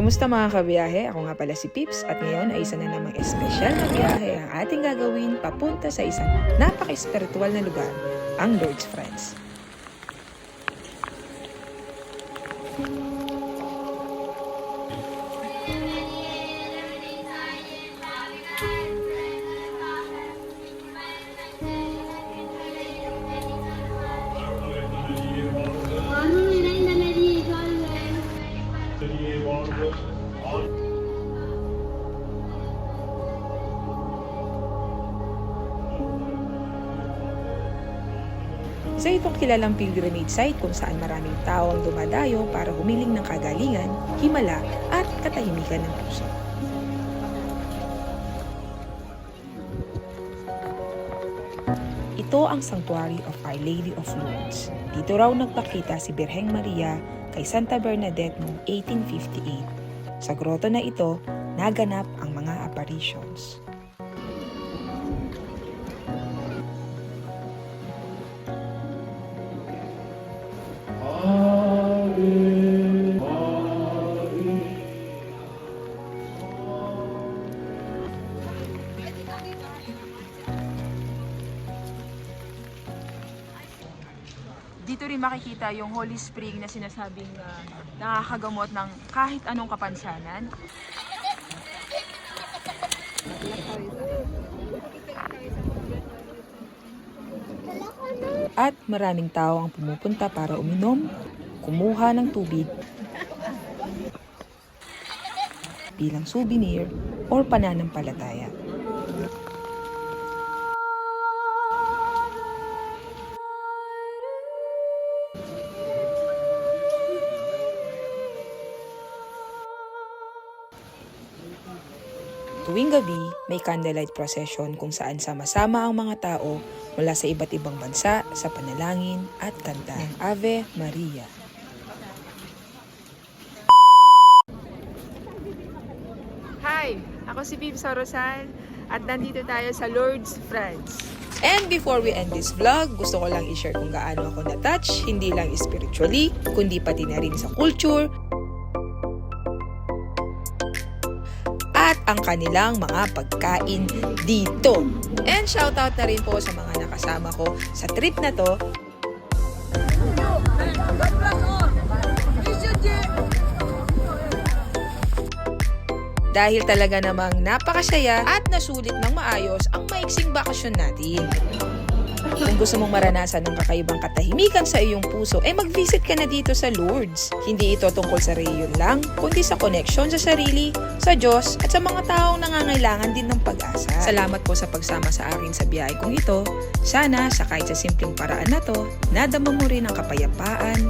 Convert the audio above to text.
Kamusta mga kabiyahe? Ako nga pala si Pips at ngayon ay isa na namang espesyal na biyahe ang ating gagawin papunta sa isang napaka-espiritual na lugar, ang Lord's Friends. Kanun Sa itong kilalang pilgrimage site kung saan maraming tao ang dumadayo para humiling ng kagalingan, himala at katahimikan ng puso. Ito ang Sanctuary of Our Lady of Lourdes. Dito raw nagpakita si Birheng Maria kay Santa Bernadette noong 1858. Sa groto na ito, naganap ang mga apparitions. Dito rin makikita yung Holy Spring na sinasabing ah, nakakagamot ng kahit anong kapansanan. At maraming tao ang pumupunta para uminom, kumuha ng tubig, bilang souvenir or pananampalataya. Tuwing gabi, may candlelight procession kung saan sama-sama ang mga tao mula sa iba't ibang bansa sa panalangin at kanta ng Ave Maria. Hi! Ako si Viv Sorosan at nandito tayo sa Lord's Friends. And before we end this vlog, gusto ko lang i-share kung gaano ako na-touch, hindi lang spiritually, kundi pati na rin sa culture, at ang kanilang mga pagkain dito. And shoutout na rin po sa mga nakasama ko sa trip na to. Dahil talaga namang napakasaya at nasulit ng maayos ang maiksing bakasyon natin. Kung gusto mong maranasan ng kakaibang katahimikan sa iyong puso, ay mag-visit ka na dito sa Lourdes. Hindi ito tungkol sa reyon lang, kundi sa koneksyon sa sarili, sa Diyos, at sa mga taong nangangailangan din ng pag-asa. Salamat po sa pagsama sa akin sa biyahe kong ito. Sana, sa kahit sa simpleng paraan na to, nadama mo rin ang kapayapaan.